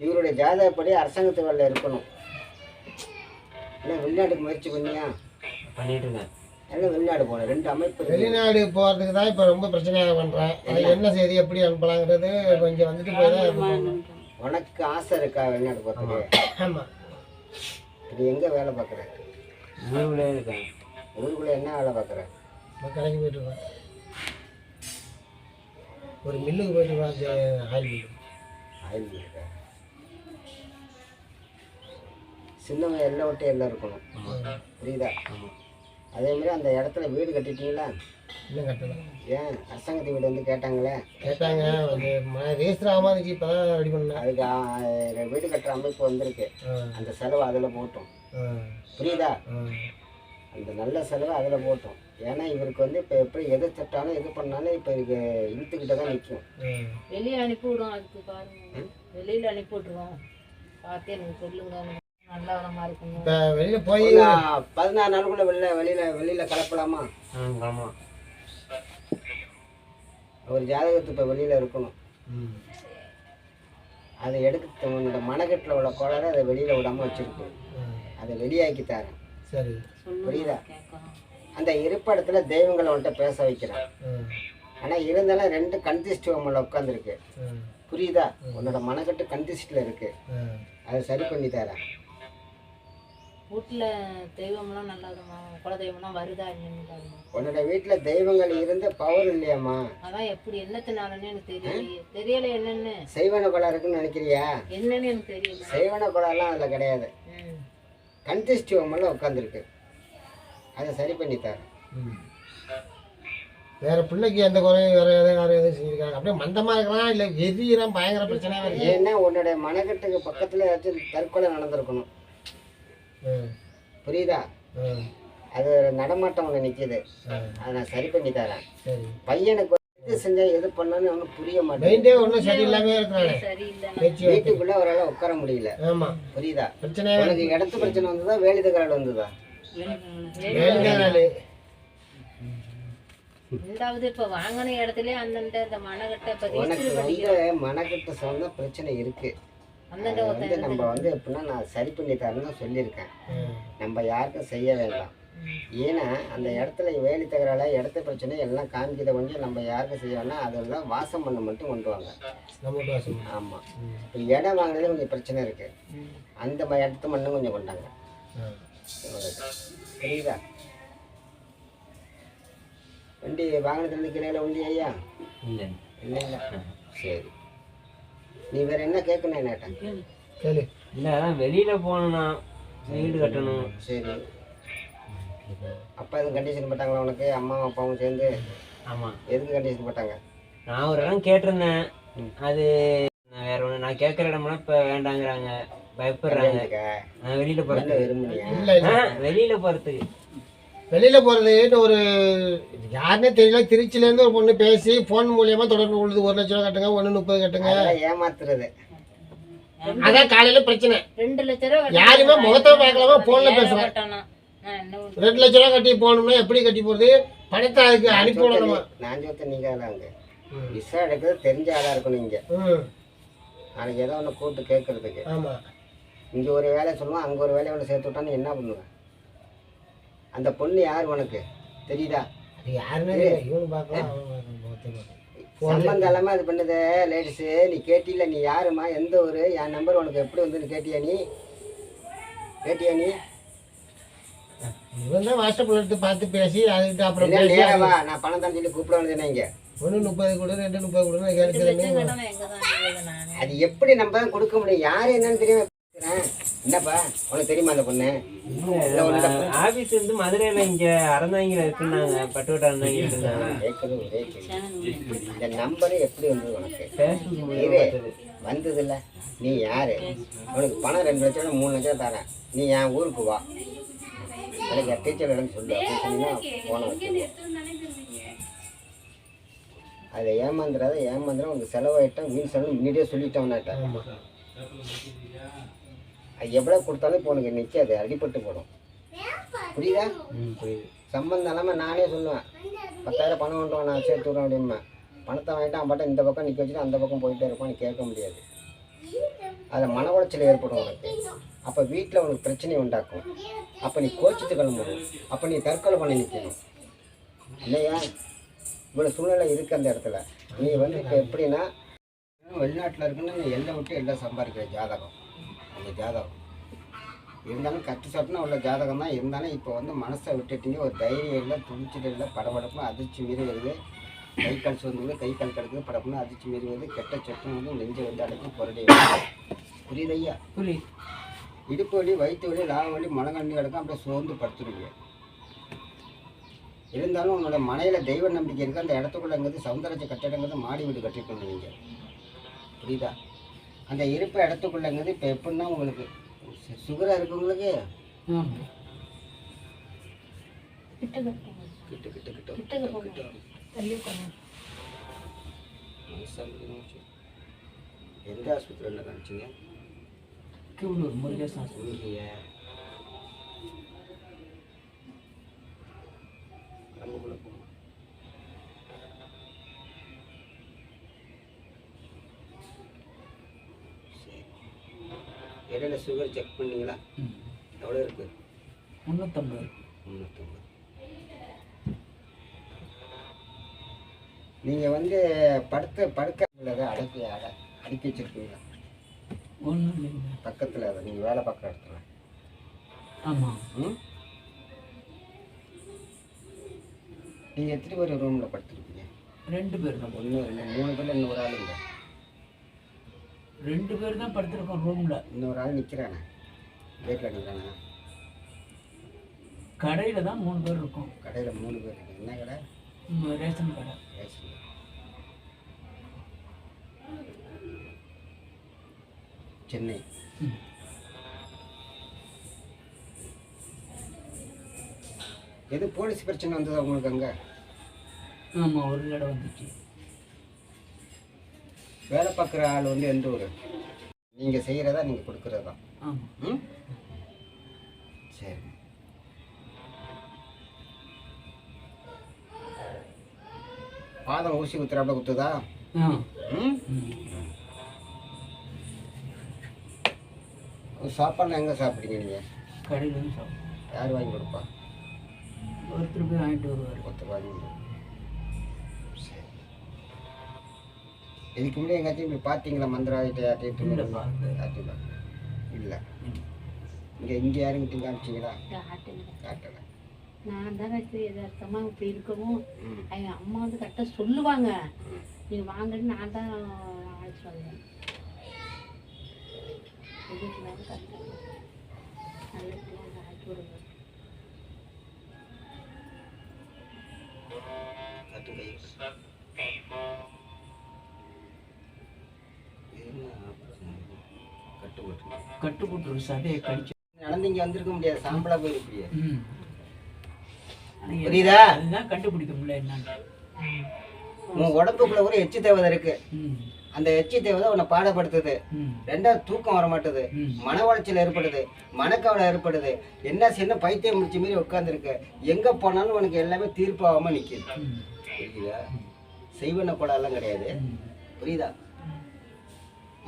இவருடைய ஜாதகப்படி அரசாங்கத்து வேலையில் இருக்கணும். இல்லை வெளிநாட்டுக்கு முயற்சி பண்ணியா? பண்ணிட்டு இருக்கேன் எல்லாம் வெளிநாடு போகணும் ரெண்டு அமைப்பு. வெளிநாடு போகிறதுக்கு தான் இப்போ ரொம்ப பிரச்சனையாக பண்ணுறேன் அது என்ன? செய்தி எப்படி அனுப்பலாங்கிறது கொஞ்சம் வந்துட்டு போய் தான் உனக்கு ஆசை இருக்கா வெளிநாடு போகிறதுக்கு ஆமாம் நீ எங்கே வேலை பார்க்குற? ஊருக்குள்ளே இருக்கேன். ஊருக்குள்ளே என்ன வேலை பார்க்குற? இப்போ கடைக்கு போயிட்டு இருக்கேன் ஒரு மில்லுக்கு போயிட்டு இருக்கேன் ஜெ- ஆயில் ஆயில் இருக்க? சின்னவன் எல்லாம் விட்டு எல்லாம் இருக்கணும். புரியுதா? ஆமாம் அதே மாதிரி அந்த இடத்துல வீடு கட்டிட்டீங்களா? இன்னும் கட்டலை. ஏன்? அரசாங்கத்து வீடு வந்து கேட்டாங்களே? கேட்டாங்க. ஆகாம இருந்துச்சு இப்போ தான் ரெடி பண்ணேன் அதுக்கு வீடு கட்டுற அமைப்பு வந்திருக்கு. அந்த செலவு அதில் போட்டோம். புரியுதா? அந்த நல்ல செலவு அதில் போட்டோம். ஏன்னா இவருக்கு வந்து இப்போ எப்படி எது தட்டாலும் எது பண்ணாலும் இப்போ இதுக்கு இழுத்துக்கிட்ட தான் நிற்கும் வெளியே அனுப்பி விடுவோம் அதுக்கு பாருங்க. வெளியில அனுப்பி விட்டுருவோம். பார்த்து எனக்கு சொல்லுங்க இப்போ வெளியில் போய் பதினாறு நாளுக்குள்ள வெளில வெளியில வெளியில கலப்பலாமா ஆமாம் ஒரு ஜாதகத்து இப்போ வெளியில இருக்கணும். ம். அதை எடுக்க உன்னோட மனக்கட்டில் உள்ள கோளாறு அதை வெளியில விடாம வச்சிருக்கு. அதை வெளியாக்கி தரேன். சரி. புரியுதா? அந்த இருப்பிடத்துல தெய்வங்களை உன்கிட்ட பேச வைக்கிறேன். ஆ ஆனா இருந்தாலும் ரெண்டு கந்திஷ்டுவமில் உட்காந்துருக்கு ஆ புரியுதா? உன்னோட மனக்கட்டு கந்திஷ்டில் இருக்கு. ஆ அதை சரி பண்ணி தரேன். வீட்டுல தெய்வம்லாம் நல்ல விதமா குல தெய்வம்லாம் வருதா இல்லைன்னு பாருங்க. உன்னோட வீட்டில் தெய்வங்கள் இருந்து பவர் இல்லையாம்மா. அதான் எப்படி என்னத்தினாலன்னு எனக்கு தெரியலையே. தெரியல என்னன்னு. செய்வன கொலை இருக்குன்னு நினைக்கிறியா? என்னன்னு எனக்கு தெரியல. செய்வன கொலைலாம் அதில் கிடையாது. ம். கந்திஷ்டுவமெல்லாம் உட்காந்துருக்கு அதை சரி பண்ணி தரேன். ம். வேற பிள்ளைக்கு எந்த குறையும் வேற எதுவும் வேற எதுவும் செஞ்சிருக்காங்க அப்படியே மந்தமா இருக்கலாம் இல்ல வெறியெல்லாம் பயங்கர பிரச்சனையா இருக்கு ஏன்னா உன்னுடைய மனக்கட்டுக்கு பக்கத்தில் ஏதாச்சும் தற்கொலை நடந்திருக்கணும். புரியுதா? அது நடமாட்டம் ஒன்று நிற்கிது. அதை நான் சரி பண்ணி தரேன். பையனுக்கு எது செஞ்சா எது பண்ணணும்னு ஒன்றும் புரிய ஒன்றும் சரியில்லாம வார்த்தை. வீட்டுக்குள்ள அவரால் உட்கார முடியல. ஆமா. புரியுதா? பிரச்சனையா உனக்கு இடத்து பிரச்சனை வந்ததா வேலி தகராறு வந்ததா? ரெண்டாவது இப்ப வாங்கின இடத்துல வந்து பண்ணிக்கிறோம். மனக்கட்டு சொந்த பிரச்சனை இருக்கு. அதை வந்து நம்ம வந்து எப்படின்னா நான் சரி பண்ணி தரேன்னு தான் சொல்லியிருக்கேன். நம்ம யாருக்கும் செய்ய வேண்டாம். ஏன்னா அந்த இடத்துல வேலி தகரால இடத்து பிரச்சனை எல்லாம் காமிக்கிறத கொஞ்சம் நம்ம யாருக்கும் செய்ய அதெல்லாம் வாசம் பண்ண மட்டும் கொண்டு வாங்க. நம்ம வாசம் ஆமாம் இப்போ இடம் வாங்கினது கொஞ்சம் பிரச்சனை இருக்கு. அந்த ம- இடத்து மண்ணும் கொஞ்சம் கொண்டாங்க. புரியுதா? வண்டி வாங்கினதுலேருந்து கீழே வண்டி ஐயா இல்லை இல்லை இல்லை சரி. நீ வேற என்ன கேட்கணும் என்னட்ட கேளு. இல்லை அதான் வெளியில் போகணும்னா வீடு கட்டணும். சரி. அப்பா எதுவும் கண்டிஷன் போட்டாங்களா உனக்கு? அம்மாவும் அப்பாவும் சேர்ந்து? ஆமாம் எதுக்கு கண்டிஷன் போட்டாங்க? நான் ஒரு இடம் கேட்டிருந்தேன். அது நான் வேற ஒன்று நான் கேட்குற இடம்லாம் இப்போ வேண்டாங்கிறாங்க. பயப்படுறாங்க? நான் வெளியில் போகிறதுக்கு இல்ல வெளியில் போகிறதுக்கு வெளியில போறது ஒரு யாருன்னே தெரியல. திருச்சில இருந்து ஒரு பொண்ணு பேசி போன் மூலியமா தொடர்பு கொள்ளுது. ஒரு லட்ச ரூபா கட்டுங்க ஒண்ணு முப்பது கட்டுங்க. ஏமாத்துறது. அதான் காலையில பிரச்சனை. ரெண்டு லட்ச ரூபா. யாருமே முகத்தை பார்க்கலாமா போன்ல பேசுறேன்? ரெண்டு லட்ச ரூபா கட்டி போகணும்னா எப்படி கட்டி போறது? பணத்தை அதுக்கு அனுப்பி விடணுமா? நான் சொத்த நீங்க ம். விசா எடுக்கிறது தெரிஞ்ச ஆளா இருக்கணும் இங்க. ம். நாளைக்கு ஏதோ ஒன்று கூப்பிட்டு கேட்கறதுக்கு ஆமா. இங்க ஒரு வேலை சொல்லுவான் அங்க ஒரு வேலையை ஒன்று சேர்த்து விட்டா நீ என்ன பண்ணுவேன் அந்த பொண்ணு யார் உனக்கு? தெரியுதா? அது யாருன்னே தெரியல இவனு பார்க்கலாம். சம்பந்தம் அது பண்ணுது லேடிஸு நீ கேட்டில நீ யாருமா எந்த ஊரு? என் நம்பர் உனக்கு எப்படி வந்துன்னு கேட்டியா நீ? கேட்டியா நீ? இவன் தான் வாட்ஸ்அப்ல எடுத்து பார்த்து பேசி அதுக்கிட்ட அப்புறம் இல்ல பேசி நேரா வா. நான் பணம் தான் சொல்லி கூப்பிட வந்தேன் இங்க? ஒன்று முப்பது கொடு ரெண்டு முப்பது கொடுன்னு கேட்குறேன்? அது எப்படி நம்ம தான் கொடுக்க முடியும்? யாரு என்னன்னு தெரியாம. என்னப்பா? உனக்கு தெரியுமா அந்த பொண்ணு? ஆஃபீஸ் வந்து மதுரையில் இங்கே அறந்தாங்கில் இருக்குன்னாங்க பட்டுவட்டா ஒரே கேள்வி. இந்த நம்பர் எப்படி வந்தது உனக்கு? வந்தது இல்ல நீ யாரு? உனக்கு பணம் ரெண்டு லட்சம் மூணு லட்சம் தரேன். நீ என் ஊருக்கு வா. எனக்கு டீச்சர் இடம் சொல்லு. அப்படின்னு சொன்னீங்கன்னா போன அதை ஏமாந்துடாத ஏமாந்துடும் உனக்கு செலவாயிட்டோம் வீண் செலவு முன்னாடியே அது எவ்வளோ கொடுத்தாலும் இப்போ உனக்கு நிற்காது அடிபட்டு போடும். புரியுதா? புரியுது. சம்பந்தம் இல்லாமல் நானே சொல்லுவேன். பத்தாயிரம் பணம் கொண்டு நான் சேர்த்து விடுறேன் அப்படிம்பேன் பணத்தை வாங்கிட்டு அவன் பாட்டு இந்த பக்கம் நிற்க வச்சுட்டு அந்த பக்கம் போயிட்டே இருப்பான் கேட்க முடியாது. அதில் மன உளைச்சல் ஏற்படும் உனக்கு. அப்போ வீட்டில் உனக்கு பிரச்சனையை உண்டாக்கும். அப்போ நீ கோச்சித்து கிளம்பணும். அப்போ நீ தற்கொலை பண்ணி நிற்கணும் இல்லையா? இவ்வளோ சூழ்நிலை இருக்குது அந்த இடத்துல. நீ வந்து இப்போ எப்படின்னா வெளிநாட்டில் இருக்குன்னு நீ எல்லாம் விட்டு எல்லாம் சம்பாதிக்கிற ஜாதகம். அந்த ஜாதகம். இருந்தாலும் கட்டு சட்டுன்னு உள்ள ஜாதகம் தான் இருந்தாலும் இப்போ வந்து மனசை விட்டுட்டீங்க. ஒரு தைரியம் இல்லை துணிச்சிட்டு இல்லை படபடப்பு அதிர்ச்சி மீறி வருது. கை கால் சோர்ந்து கை கால் கிடக்குது படப்புன்னு அதிர்ச்சி மீறி வருது. கெட்ட சொட்டு வந்து நெஞ்சை வந்து அடைக்கும் புரடி புரியுதையா புரியுது. இடுப்பு வலி வயிற்று வலி லாப வலி மனக்கண்ணி கிடக்கும். அப்படியே சோர்ந்து படுத்துருவீங்க. இருந்தாலும் உன்னோட மனையில் தெய்வ நம்பிக்கை இருக்குது அந்த இடத்துக்குள்ளங்கிறது சௌந்தரஜ கட்டிடங்கிறது மாடி வீடு கட்டிருக்கணும் நீங்கள் புரியுதா? அந்த இருப்பு இடத்துக்குள்ளங்கிறது இப்போ எப்படின்னா உங்களுக்கு சு- சுகரா இருக்கவங்களுக்கு. எந்த ஆஸ்பத்திரியில் காமிச்சிங்க? முருகேசன் இடையில சுகர் செக் பண்ணீங்களா? எவ்வளோ இருக்கு? முந்நூற்றம்பது முந்நூற்றம்பது நீங்கள் வந்து படுத்த படுக்க அடக்கி அட அடுக்கி வச்சிருக்கீங்களா? ஒன்றும் இல்லைங்க. பக்கத்தில் அதை நீங்கள் வேலை பார்க்குற இடத்துல. ஆமாம் ம்? நீங்கள் எத்தனை பேர் ரூமில் படுத்துருக்கீங்க ரெண்டு பேர் ஒன்று ரெண்டு மூணு பேர் இன்னொரு ஆள் இல்லை ரெண்டு பேர் தான் படுத்திருக்கோம் ரூமில் இன்னொரு ஆள் நிற்கிறானே கேட்டில் நிற்கிறானே கடையில் தான் மூணு பேர் இருக்கோம். கடையில் மூணு பேர் இருக்கு என்ன கடை? ரேஷன் கடை. ரேஷன். சென்னை. எது போலீஸ் பிரச்சனை வந்ததா உங்களுக்கு அங்கே? ஆமாம் ஒரு கடை வந்துச்சு. வேலை பார்க்குற ஆள் வந்து எந்த ஊர்? நீங்கள் செய்கிறதா நீங்கள் கொடுக்குறதா? ம்? சரி. பாதம் ஊசி குத்துறாப்புல குத்துதா? ம்? சாப்பாடுலாம் எங்கே சாப்பிட்டீங்க நீங்கள் கடையில் சாப்பிடும் யார் வாங்கி கொடுப்பா? ஒருத்தர் போய் வாங்கிட்டு வருவார். ஒருத்தர் வாங்கி இதுக்கு முன்னாடி எங்காச்சும் இப்படி பார்த்தீங்களா? யார்ட்டையும் இல்லை இங்கே இங்கே யாருங்கிட்ட காமிச்சிங்களா? காட்டலை. நான் தானே சரி எதார்த்தமா இப்படி இருக்கவும் ம். எங்க அம்மா வந்து கரெக்டாக சொல்லுவாங்க. நீங்க வாங்கன்னு நான் தான் அழைச்சிட்டு வந்தேன். இதுக்கு மேலே கட்டு போட்டு கட்டு போட்டு சதையை கடிச்சு. நடந்து இங்கே வந்திருக்க முடியாது சாம்பலா போயிருப்பியே புரியுதா? அதுதான் கண்டுபிடிக்க முடியல என்னன்னு. உன் உடம்புக்குள்ள ஒரு எச்சி தேவதை இருக்கு. அந்த எச்சி தேவதை உன்னை பாடப்படுத்துது. ரெண்டாவது தூக்கம் வர மாட்டுது மன உளைச்சல் ஏற்படுது. மனக்கவலை ஏற்படுது. என்ன சின்ன பைத்தியம் முடிச்ச மாதிரி உட்காந்துருக்க எங்க போனாலும் உனக்கு எல்லாமே தீர்ப்பாகாம நிக்குது. ம். புரியுதா? செய்வன கொடாலாம் கிடையாது. ம். புரியுதா?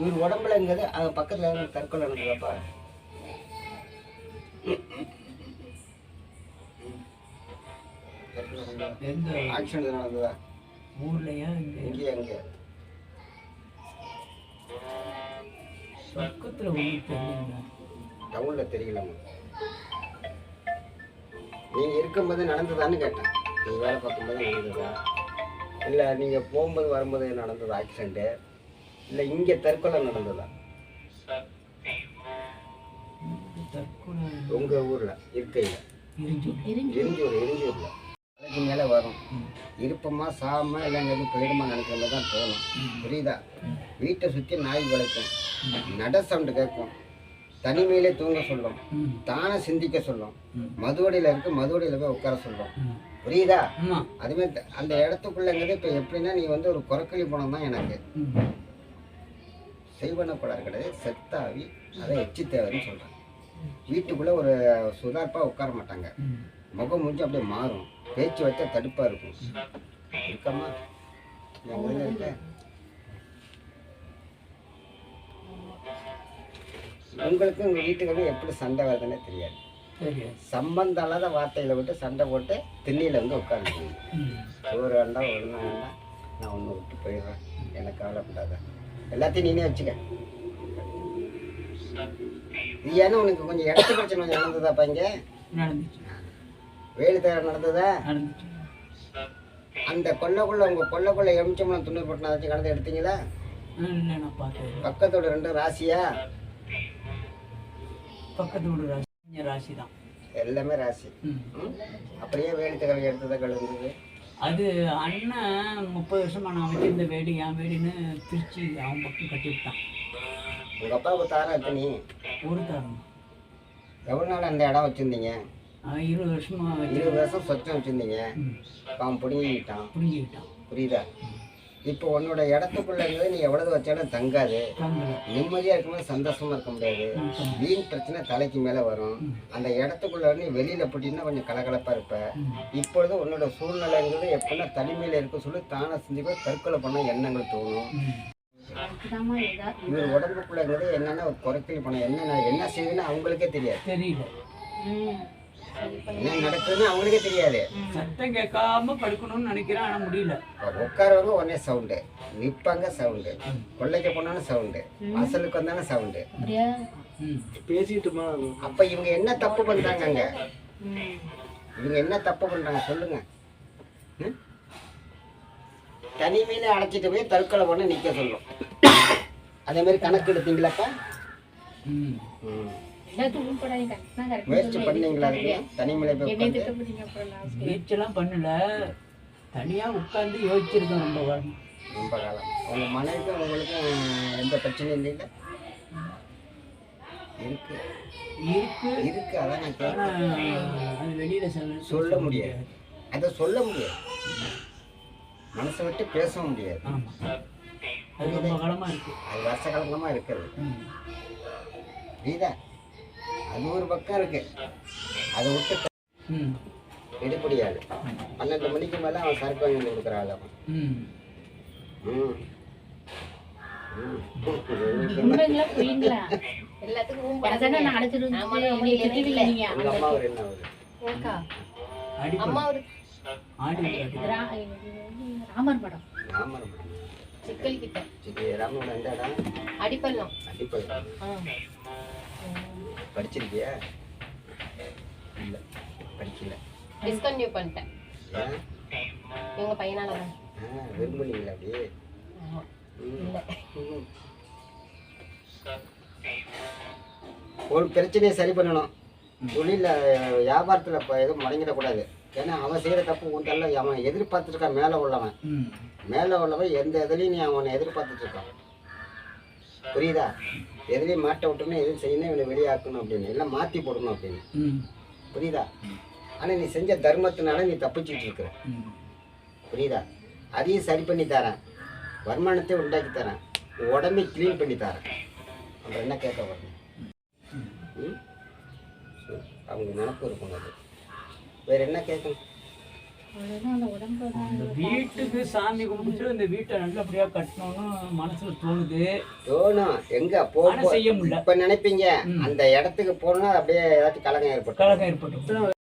இவர் உடம்புலங்கிறது அங்க பக்கத்துல தற்கொலை நடந்ததாப்பா? ஆக்சிடென்ட் நடந்ததா? ஊர்லயா இங்க? இங்கேயே அங்கே டவுன்ல தெரியல. நீங்க இருக்கும்போது நடந்ததான்னு கேட்டேன். நீங்க வேலை பார்க்கும்போது நடந்ததா? இல்லை நீங்க போகும்போது வரும்போது நடந்தது ஆக்சிடென்ட் இல்லை இங்கே தற்கொலை நடந்ததா? உங்க ஊர்ல இருக்கையில்? எரிஞ்சூர். எரிஞ்சூர்ல. மேலே வரும். இருப்பமா சாம இல்லை எங்கேயும் போயிடுமா தான் தோணும். புரியுதா? வீட்டை சுற்றி நாய் வளைக்கும் நட சவுண்டு கேட்கும். தனிமையிலே தூங்க சொல்லும். தானே சிந்திக்க சொல்லும். மதுவடியில் இருக்கு மதுவடியில் போய் உட்கார சொல்லும். புரியுதா? த- அந்த இடத்துக்குள்ளங்கிறது இப்போ எப்படின்னா நீ வந்து ஒரு குரக்கலி பணம் தான் எனக்கு செய்வன குளார் கிடையாது செத்தாவி அதை எச்சி தேவைன்னு சொல்கிறேன் வீட்டுக்குள்ளே ஒரு சுதார்ப்பாக உட்கார மாட்டாங்க. முகம் முடிஞ்சு அப்படியே மாறும். பேச்சு வச்சா தடுப்பாக இருக்கும். இருக்காமா? எங்கே இருக்க. உங்களுக்கு உங்கள் வீட்டுக்கு எப்படி சண்டை வருதுன்னே தெரியாது. சம்பந்தம் இல்லாத வார்த்தைகளை விட்டு சண்டை போட்டு திண்ணியில் வந்து உட்காந்துருக்கீங்க சோறு வேண்டாம் ஒன்றும் வேண்டாம். நான் ஒன்று விட்டு போயிடுறேன். எனக்கு கவலைப்படாத. எல்லாத்தையும் நீனே வச்சுக்க. இது ஏன்னா உனக்கு கொஞ்சம் இடத்து பிரச்சனை கொஞ்சம் நடந்ததாப்பா இங்கே? வேலு தேவை நடந்ததா? அந்த கொல்லைக்குள்ள உங்கள் கொல்லைக்குள்ள எமிச்சம்பளம் துணி போட்டு வச்சு கடந்து எடுத்தீங்களா? பக்கத்தோட ரெண்டு ராசியா? பக்கத்து வீடு ராசி ராசி தான் எல்லாமே ராசி? அப்படியே வேலு தேவை எடுத்ததை கலந்தது அது அண்ணன் முப்பது வருஷமா நான் வச்சிருந்த வேடி என் வேடின்னு திருச்சி அவன் பக்கம் கட்டி விட்டான் உங்கள் அப்பாவுக்கு தாரா எத்தனி? ஒரு தரம். எவ்வளோ நாள் அந்த இடம் வச்சுருந்தீங்க? இருபது வருஷமா இருபது வருஷம் சொச்சம் வச்சுருந்தீங்க. அவன் பிடுங்கிட்டான் புரிஞ்சுக்கிட்டான் புரியுதா? இப்போ உன்னோட இடத்துக்குள்ள இருந்து நீ எவ்வளவு வச்சாலும் தங்காது. தங்கல நிம்மதியா இருக்கும்போது சந்தோஷமா இருக்க முடியாது. வீண் பிரச்சனை தலைக்கு மேல வரும். அந்த இடத்துக்குள்ள நீ வெளியில போட்டீங்கன்னா கொஞ்சம் கலகலப்பா இருப்ப. இப்பொழுது உன்னோட சூழ்நிலைங்கிறது எப்படின்னா தனிமையில இருக்க சொல்லி தானே சிந்திக்க தற்கொலை பண்ண எண்ணங்கள் தோணும். இவர் உடம்புக்குள்ளங்கிறது என்னென்ன ஒரு குறைக்கல் பண்ண என்ன என்ன செய்யுதுன்னு அவங்களுக்கே தெரியாது. தெரியல. என்ன நடக்குதுன்னு அவங்களுக்கே தெரியாது. சத்தம் கேட்காம படுக்கணும்னு நினைக்கிறேன் ஆனா முடியல. உட்காரவங்க உடனே சவுண்டு. நிற்பாங்க சவுண்டு. கொள்ளைக்கு போனாலும் சவுண்டு. அசலுக்கு வந்தாலும் சவுண்டு. பேசிட்டுமா? அப்ப இவங்க என்ன தப்பு பண்றாங்க அங்க? இவங்க என்ன தப்பு பண்றாங்க சொல்லுங்க? தனிமையில அழைச்சிட்டு போய் தற்கொலை பண்ண நிக்க சொல்லும். அதே மாதிரி கணக்கு எடுத்தீங்களாப்பா ம். ம். முயற்சி பண்ணீங்களா நான் முயற்சியெல்லாம் பண்ணல. தனியா உட்கார்ந்து யோசிச்சிருக்கேன் ரொம்ப வாரம் ரொம்ப காலம். உங்க மனைவிக்கும் உங்களுக்கும் எந்த பிரச்சனையும் இல்லைல்ல? இருக்கு. இருக்கு. இருக்கு அதான் நான் அது வெளியில சொல்ல சொல்ல முடியாது. அதை சொல்ல முடியாது. மனசை விட்டு பேசவும் முடியாது. அது ரொம்ப காலமா இருக்கு. அது வருஷ காலங்கமாக இருக்கிறது. ம். அது ஒரு பக்கம் இருக்கு. அதை விட்டு ம். எடுப்படியாது பன்னெண்டு மணிக்கு மேலே அவன் சரக்கு வாங்கி கொடுக்குற ஆள் அவன் ராமர் படம். ராமர் சிக்கல் கிட்ட. ராமர் அடிப்பள்ளம். அடிப்பது படிச்சிருக்கியா? இல்லை படிக்கல. டிஸ்கன்டினியூ பண்ணிட்டேன். எங்க பையனால தான். ஆ விரும்புனீங்களா அப்படியே. ஒரு பிரச்சனையை சரி பண்ணணும். தொழிலில் வியாபாரத்தில் இப்போ எதுவும் முடங்கிடக்கூடாது. ஏன்னா அவன் செய்கிற தப்பு உண்டல்ல அவன் எதிர்பார்த்துட்டு இருக்கான் மேலே உள்ளவன். மேலே உள்ளவன் எந்த இதுலையும் நீ அவனை எதிர்பார்த்துட்டு இருக்கான். புரியுதா? எதுலேயும் மாட்ட விட்டோம்னா எதுவும் செய்யணும் இவனை வெளியாக்கணும் அப்படின்னு. இல்லை மாற்றி போடணும் அப்படின்னு. புரியுதா? ஆனால் நீ செஞ்ச தர்மத்தினால நீ தப்பிச்சுட்டு இருக்கிற. புரியுதா? அதையும் சரி பண்ணி தரேன். வருமானத்தை உண்டாக்கி தரேன். உடம்பை க்ளீன் பண்ணி தரேன். அப்புறம் என்ன கேட்க வரணும். அவங்க நினப்பு இருக்கும் அது. வேற என்ன கேட்கணும்? இந்த வீட்டுக்கு சாமி கும்பிட்டு இந்த வீட்டை நல்லபடியா கட்டணும்னு மனசுல தோணுது. தோணும் எங்க? போ ஆனா செய்ய முடியல. இப்ப நினைப்பீங்க அந்த இடத்துக்கு போனா அப்படியே ஏதாச்சும் கலகம் ஏற்படும் கழகம் ஏற்பட்டு